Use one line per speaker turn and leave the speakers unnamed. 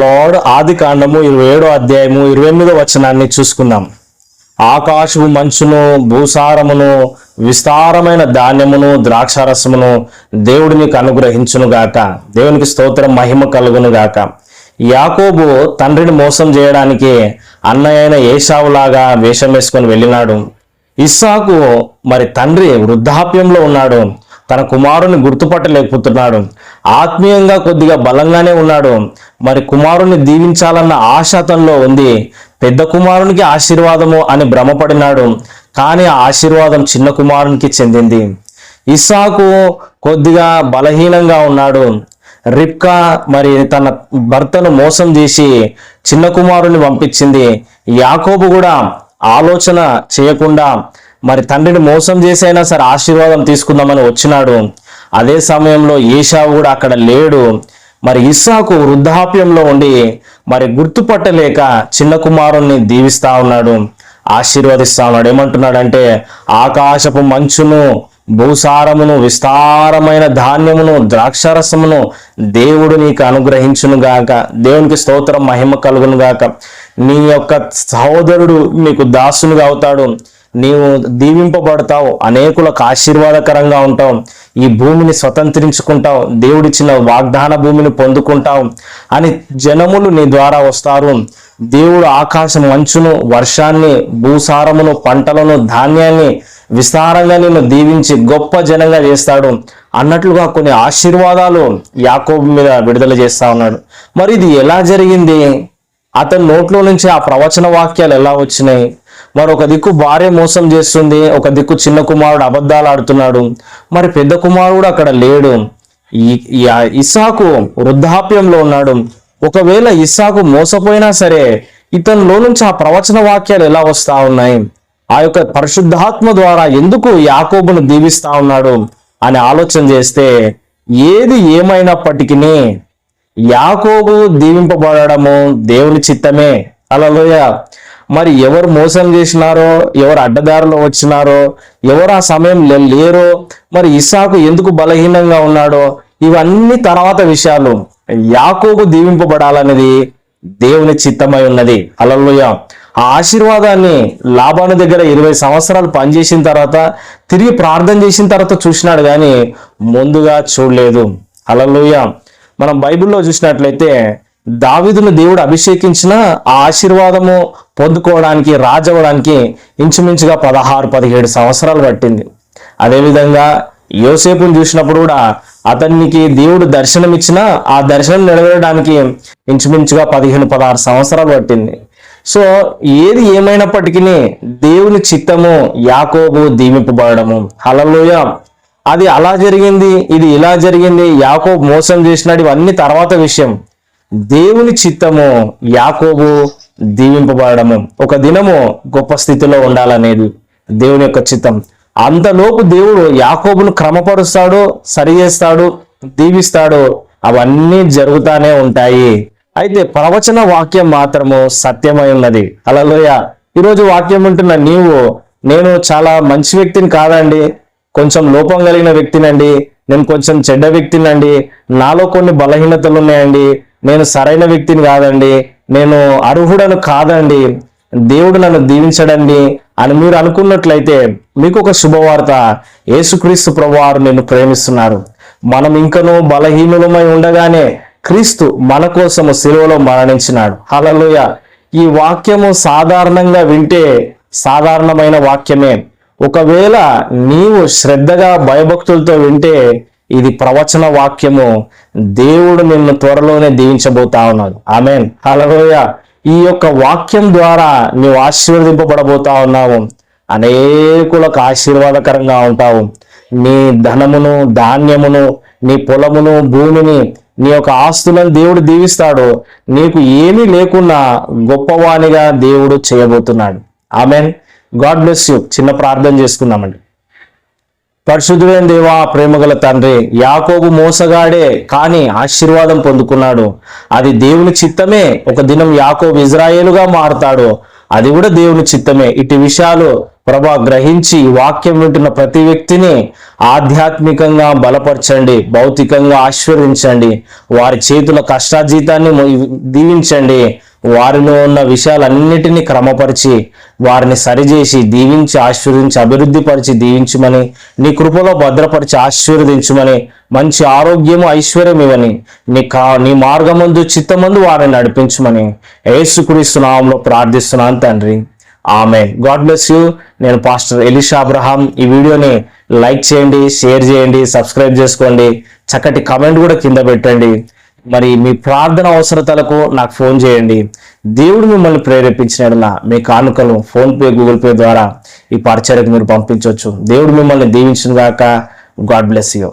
Lord ఆది కాండము ఇరవై ఏడో అధ్యాయము ఇరవై ఎనిమిదో వచనాన్ని చూసుకుందాం. ఆకాశము మంచును భూసారమును విస్తారమైన ధాన్యమును ద్రాక్షారసమును దేవుడు నీకు అనుగ్రహించును గాక దేవునికి స్తోత్రం మహిమ కలుగును గాక యాకోబు తండ్రిని మోసం చేయడానికి అన్నయ్యైన ఏషావులాగా వేషం వేసుకొని వెళ్ళినాడు. ఇస్సాకు మరి తండ్రి వృద్ధాప్యంలో ఉన్నాడు. తన కుమారుని గుర్తుపట్టలేకపోతున్నాడు. ఆత్మీయంగా కొద్దిగా బలంగానే ఉన్నాడు. మరి కుమారుని దీవించాలన్న ఆశ అతనిలో ఉంది. పెద్ద కుమారునికి ఆశీర్వాదము అని భ్రమపడినాడు. కానీ ఆ ఆశీర్వాదం చిన్న కుమారునికి చెందింది. ఇస్సాకు కొద్దిగా బలహీనంగా ఉన్నాడు. రిప్కా మరి తన భర్తను మోసం చేసి చిన్న కుమారుని పంపించింది. యాకోబు కూడా ఆలోచన చేయకుండా మరి తండ్రిని మోసం చేసైనా సరే ఆశీర్వాదం తీసుకుందామని వచ్చినాడు. అదే సమయంలో ఏషావు కూడా అక్కడ లేడు. మరి ఇస్సాకు వృద్ధాప్యంలో ఉండి మరి గుర్తుపట్టలేక చిన్న కుమారుణ్ణి దీవిస్తా ఉన్నాడు. ఆశీర్వదిస్తా ఉన్నాడు. ఏమంటున్నాడంటే ఆకాశపు మంచును భూసారమును విస్తారమైన ధాన్యమును ద్రాక్షరసమును దేవుడు నీకు అనుగ్రహించును గాక. దేవునికి స్తోత్రం మహిమ కలుగును గాక. నీ యొక్క సహోదరుడు నీకు దాసునిగా అవుతాడు. నీవు దీవింపబడతావు. అనేకులకు ఆశీర్వాదకరంగా ఉంటావు. ఈ భూమిని స్వతంత్రించుకుంటావు దేవుడిచ్చిన వాగ్దాన భూమిని పొందుకుంటావు అని జనములు నీ ద్వారా వస్తారు. దేవుడు ఆకాశం మంచును వర్షాన్ని భూసారమును పంటలను ధాన్యాన్ని విస్తారంగా నిన్ను దీవించి గొప్ప జనంగా చేస్తాడు. అన్నట్లుగా కొన్ని ఆశీర్వాదాలు యాకోబు మీద విడుదల చేస్తా ఉన్నాడు. మరి ఇది ఎలా జరిగింది? అతని నోట్లో నుంచి ఆ ప్రవచన వాక్యాలు ఎలా వచ్చినాయి? మరి ఒక దిక్కు భార్య మోసం చేస్తుంది ఒక దిక్కు చిన్న కుమారుడు అబద్ధాలు ఆడుతున్నాడు మరి పెద్ద కుమారుడు అక్కడ లేడు. ఇసాకు ఇస్సాకు వృద్ధాప్యంలో ఉన్నాడు. ఒకవేళ ఇస్సాకు మోసపోయినా సరే ఇతనిలో నుంచి ఆ ప్రవచన వాక్యాలు ఎలా వస్తా ఉన్నాయి? ఆ యొక్క పరిశుద్ధాత్మ ద్వారా ఎందుకు యాకోబును దీవిస్తా ఉన్నాడు అని ఆలోచన చేస్తే ఏది ఏమైనప్పటికీ యాకోబు దీవింపబడము దేవుని చిత్తమే. అలలోయ మరి ఎవరు మోసం చేసినారో ఎవరు అడ్డదారులు వచ్చినారో ఎవరు ఆ సమయం లేరో మరి ఇసాకు ఎందుకు బలహీనంగా ఉన్నాడో ఇవన్నీ తర్వాత విషయాలు. యాకోబు దీవింపబడాలనేది దేవుని చిత్తమై ఉన్నది. అలలోయ ఆ ఆశీర్వాదాన్ని లాభాను దగ్గర ఇరవై సంవత్సరాలు పనిచేసిన తర్వాత తిరిగి ప్రార్థన చేసిన తర్వాత చూసినాడు కానీ ముందుగా చూడలేదు. అలలోయ మనం బైబిల్లో చూసినట్లయితే దావిదును దేవుడు అభిషేకించిన ఆ ఆశీర్వాదము పొందుకోవడానికి రాజవడానికి ఇంచుమించుగా పదహారు పదిహేడు సంవత్సరాలు పట్టింది. అదేవిధంగా యోసేపుని చూసినప్పుడు కూడా అతనికి దేవుడు దర్శనం ఇచ్చినా ఆ దర్శనం నెరవేరడానికి ఇంచుమించుగా పదిహేను పదహారు సంవత్సరాలు పట్టింది. సో ఏది ఏమైనప్పటికీ దేవుని చిత్తము యాకోబు దీవింపబడము. హలలోయ అది అలా జరిగింది ఇది ఇలా జరిగింది యాకోబు మోసం చేసినాడు ఇవన్నీ తర్వాత విషయం. దేవుని చిత్తము యాకోబు దీవింపబడము. ఒక దినము గొప్ప స్థితిలో ఉండాలనేది దేవుని యొక్క చిత్తం. అంతలోపు దేవుడు యాకోబును క్రమపరుస్తాడు సరిచేస్తాడు దీవిస్తాడు అవన్నీ జరుగుతానే ఉంటాయి. అయితే ప్రవచన వాక్యం మాత్రము సత్యమై ఉన్నది. అలలోయ ఈరోజు వాక్యం ఉంటున్న నీవు నేను చాలా మంచి వ్యక్తిని కాదండి. కొంచెం లోపం కలిగిన వ్యక్తినండి. నేను కొంచెం చెడ్డ వ్యక్తినండి. నాలో కొన్ని బలహీనతలు ఉన్నాయండి. నేను సరైన వ్యక్తిని కాదండి. నేను అర్హుడను కాదండి. దేవుడు నన్ను దీవించడండి అని మీరు అనుకున్నట్లయితే మీకు ఒక శుభవార్త యేసుక్రీస్తు ప్రభువారు నిన్ను ప్రేమిస్తున్నారు. మనం ఇంకనూ బలహీనులమై ఉండగానే క్రీస్తు మన కోసము సిలువలో మరణించినాడు. హల్లెలూయా. ఈ వాక్యము సాధారణంగా వింటే సాధారణమైన వాక్యమే. ఒకవేళ నీవు శ్రద్ధగా భయభక్తులతో వింటే ఇది ప్రవచన వాక్యము. దేవుడు నిన్ను త్వరలోనే దీవించబోతా ఉన్నాడు. ఆమెన్. హల్లెలూయా. ఈ యొక్క వాక్యం ద్వారా నీవు ఆశీర్వదింపబడబోతా ఉన్నావు. అనేకులకు ఆశీర్వాదకరంగా ఉంటావు. నీ ధనమును ధాన్యమును నీ పొలమును భూమిని నీ యొక్క ఆస్తులను దేవుడు దీవిస్తాడు. నీకు ఏమీ లేకున్నా గొప్పవానిగా దేవుడు చేయబోతున్నాడు. ఆమెన్. God bless you. చిన్న ప్రార్థన చేసుకుందామండి. పరిశుద్ధుడైన దేవా ప్రేమగల తండ్రి యాకోబు మోసగాడే కానీ ఆశీర్వాదం పొందుకున్నాడు. అది దేవుని చిత్తమే. ఒక దినం యాకోబు ఇజ్రాయేలుగా మారుతాడు. అది కూడా దేవుని చిత్తమే. ఇటు విషయాలు ప్రభా గ్రహించి ఈ వాక్యం వింటున్న ప్రతి వ్యక్తిని ఆధ్యాత్మికంగా బలపరచండి భౌతికంగా ఆశీర్వదించండి వారి చేతుల కష్టాజీతాన్ని దీవించండి. వారిలో ఉన్న విషయాలన్నిటినీ క్రమపరిచి వారిని సరిచేసి దీవించి ఆశీర్వదించి అభివృద్ధిపరిచి దీవించమని నీ కృపలో భద్రపరిచి ఆశీర్వదించమని మంచి ఆరోగ్యము ఐశ్వర్యం ఇవని నీ కా నీ మార్గమందు చిత్తమందు వారిని నడిపించమని యేసుక్రీస్తు నామంలో ప్రార్థిస్తున్నాను తండ్రి. ఆమె గాడ్ బ్లెస్ యూ. నేను పాస్టర్ ఎలిషా అబ్రహాం. ఈ వీడియోని లైక్ చేయండి షేర్ చేయండి సబ్స్క్రైబ్ చేసుకోండి. చక్కటి కమెంట్ కూడా కింద పెట్టండి. మరి మీ ప్రార్థన అవసరతలకు నాకు ఫోన్ చేయండి. దేవుడు మిమ్మల్ని ప్రేరేపించిన మీ కానుకలు ఫోన్ పే గూగుల్ పే ద్వారా ఈ పరిచర్యకు మీరు పంపించవచ్చు. దేవుడు మిమ్మల్ని దీవించిన గాక. God bless you.